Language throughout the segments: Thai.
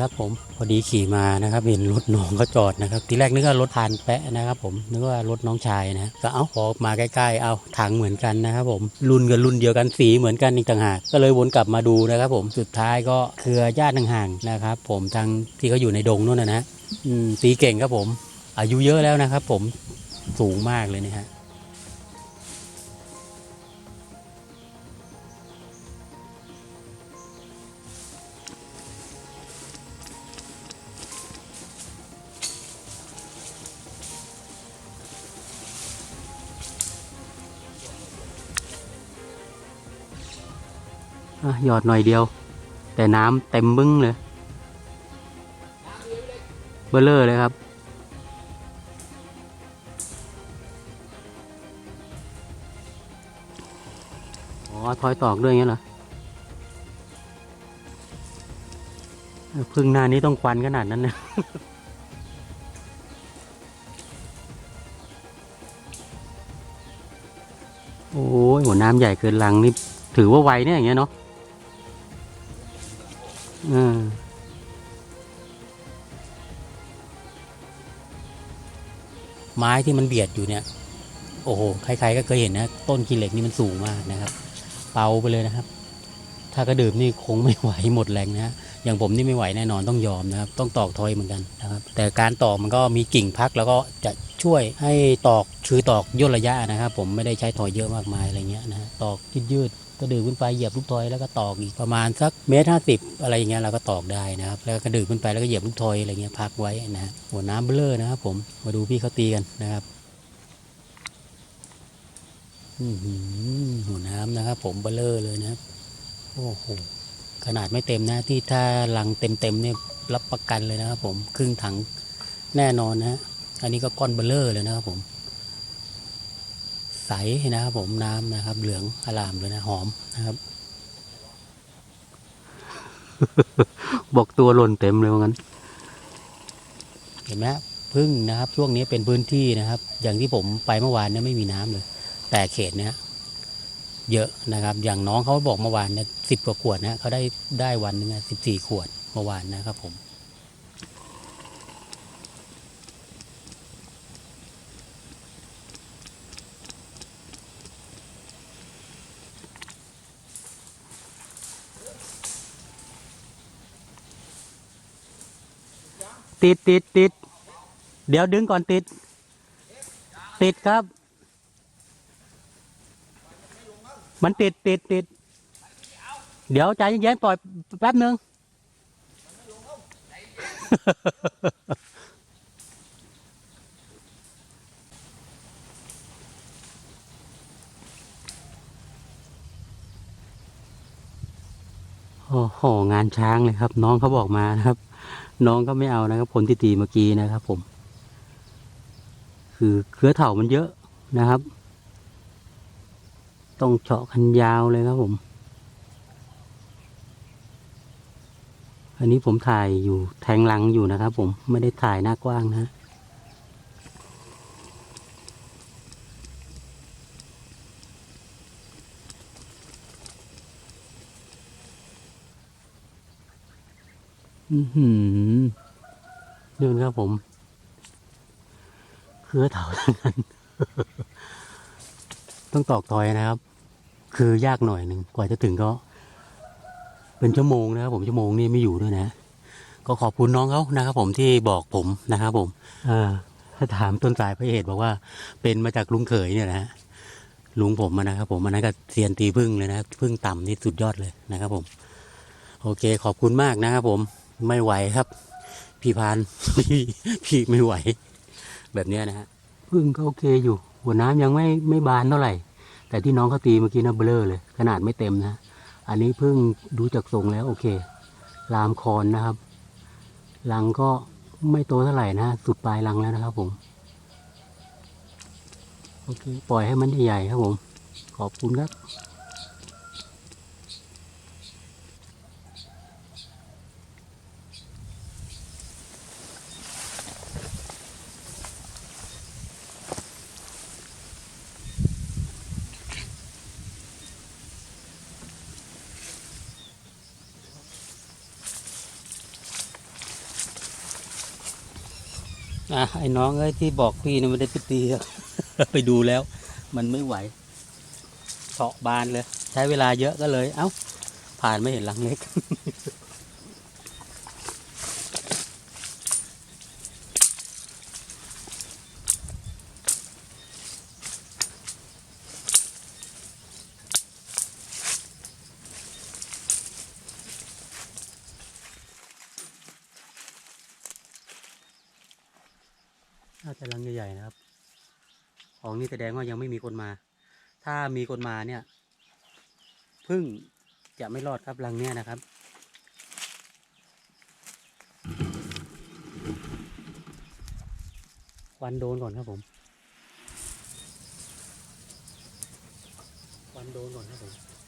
ครับผมพอดีขี่มานะครับเห็นรถน้องเขาจอดนะครับ ทีแรกนึกว่ารถพานแปะนะครับ ผมนึกว่ารถน้องชายนะก็เอาพอมาใกล้ๆเอาถังเหมือนกันนะครับ ผมรุ่นกับรุ่นเดียวกันสีเหมือนกันอีกต่างหากก็เลยวนกลับมาดูนะครับ ผมสุดท้ายก็เครือญาติห่างๆนะครับ ผมทางที่เขาอยู่ในดงนู่นนะนะอืมตีเก่งครับผม อายุเยอะแล้วนะครับ ผมสูงมากเลยนะฮะ หยอดหน่อยเดียว แต่น้ำเต็มบึ้งเลย เบลเลอร์เลยครับ อ๋อทอยตอกด้วยงเงี้ยเหรอพึ่งหน้านี้ต้องควันขนาดนั้นนะโอ้ยหัวน้ำใหญ่เกินลังนี่ถือว่าไวเนี่ยอย่างเงี้ยเนาะ ออไม้ที่มันเบียดอยู่เนี่ย โอ้โห ใครๆก็เคยเห็นนะ ต้นกีเหล็กนี่มันสูงมากนะครับ เปาไปเลยนะครับ ถ้ากระดื่มนี่คงไม่ไหวหมดแรงนะอย่างผมนี่ไม่ไหวแน่นอนต้องยอมนะครับ ต้องตอกทอยเหมือนกันนะครับ แต่การตอกมันก็มีกิ่งพักแล้วก็จะช่วยให้ตอกคือตอกย่นระยะนะครับผมไม่ได้ใช้ทอยเยอะมากมายอะไรเงี้ยนะตอกยืดๆกระดือขึ้นไปเหยียบลูกทอยแล้วก็ตอกอีกประมาณสักเมตรห้าสิบอะไรอย่างเงี้ยเราก็ตอกได้นะครับ แล้วก็กระดือขึ้นไปแล้วก็เหยียบลูกทอยอะไรเงี้ยพักไว้นะหัวน้ำเบลอนะครับผมมาดูพี่เขาตีกันนะครับหัวน้ำนะครับ ผมเบลอเลยนะครับ โอ้โหขนาดไม่เต็มนะที่ถ้าลังเต็มเต็มๆเนี่ยรับประกันเลยนะครับ ผมครึ่งถังแน่นอนนะฮะอันนี้ก็ก้อนเบลเลอร์เลยนะครับผม ใสนะครับผมน้ำนะครับ เหลืองอลามเลยนะหอมนะครับ บอกตัวหล่นเต็มเลยว่างั้น เห็นไหมฮะพึ่งนะครับ ช่วงนี้เป็นพื้นที่นะครับ อย่างที่ผมไปเมื่อวานเนี่ยไม่มีน้ำเลย แต่เขตเนี้ย เยอะนะครับ อย่างน้องเขาบอกเมื่อวานเนี่ยสิบกว่าขวดนะเขาได้ได้วันหนึงสิบสี่ขวดเมื่อวานนะครับผมติดติดติด เดี๋ยวดึงก่อนติด ติดครับ มันติดติดติดเดี๋ยวใจเย็นๆปล่อยแป๊บหนึ่งโอ้โหงานช้างเลยครับ น้องเขาบอกมานะครับ น้องก็ไม่เอานะครับผลที่ตีเมื่อกี้นะครับ ผม คือเครือเถามันเยอะนะครับ ต้องเฉาะคันยาวเลยครับผม อันนี้ผมถ่ายอยู่แทงหลังอยู่นะครับผมไม่ได้ถ่ายหน้ากว้างนะอือหือดูนะครับผมเครือเถาทั้งนั้น ต้องตอกทอยนะครับ คือยากหน่อยหนึ่งกว่าจะถึงก็ เป็นชั่วโมงนะครับผมชั่วโมงนี่ไม่อยู่ด้วยนะ ก็ขอบคุณน้องเขานะครับผมที่บอกผมนะครับผมอ่าถ้าถามต้นสายพระเหตุบอกว่าเป็นมาจากลุงเขยเนี่ยนะฮะลุงผมอะนะครับผมอันนั้นก็เซียนตีพึ่งเลยนะพึ่งต่ำที่สุดยอดเลยนะครับผม โอเค ขอบคุณมากนะครับผมไม่ไหวครับ พี่พานพี่พี่ไม่ไหว แบบเนี้ยนะฮะพึ่งก็โอเคอยู่ หัวน้ำยังไม่ไม่บานเท่าไหร่ แต่ที่น้องเขาตีเมื่อกี้นะเบลอเลย ขนาดไม่เต็มนะ อันนี้เพิ่งดูจากทรงแล้วโอเค ลามคอนนะครับ ลังก็ไม่โตเท่าไหร่นะสุดปลายลังแล้วนะครับผม โอเค ปล่อยให้มันใหญ่ๆครับผม ขอบคุณครับ อะไอ้น้องเอ้ยที่บอกพี่นะไม่ได้ไปตีอกไปดูแล้ว มันไม่ไหวเฉาะบานเลย ใช้เวลาเยอะก็เลย เอ้า ผ่านไม่เห็นหลังเล็กาจะลังใหญ่ๆนะครับ ของนี่แสดงว่ายังไม่มีคนมา ถ้ามีคนมาเนี่ยพึ่งจะไม่รอดครับรังเนี้ยนะครับ ควันโดนก่อนครับผม ควันโดนก่อนครับผม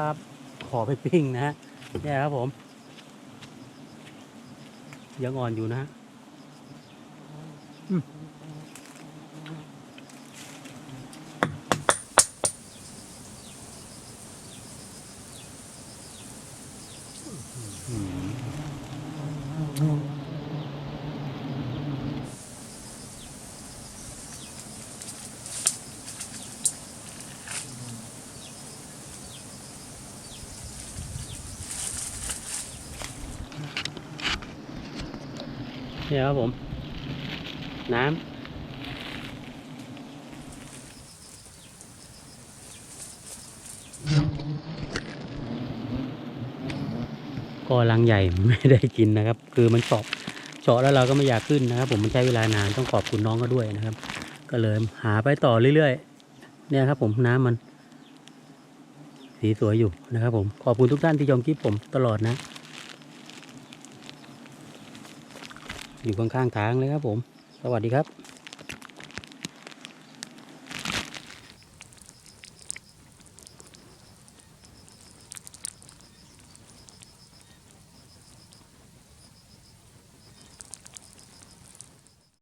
ขอครับขอไปปิ้งนะฮะเนี่ยครับผม ยังอ่อนอยู่นะฮะอืม เนี่ยครับผม น้ำก็รังใหญ่ไม่ได้กินนะครับ คือมันเฉาะเฉาะแล้วเราก็ไม่อยากขึ้นนะครับ ผมมันใช้เวลานานต้องขอบคุณน้องก็ด้วยนะครับ ก็เลยหาไปต่อเรื่อยๆเนี่ยครับ ผมน้ำมัน สีสวยอยู่นะครับ ผมขอบคุณทุกท่านที่ชมคลิปผมตลอดนะ อยู่ข้างๆทางเลยครับผม สวัสดีครับ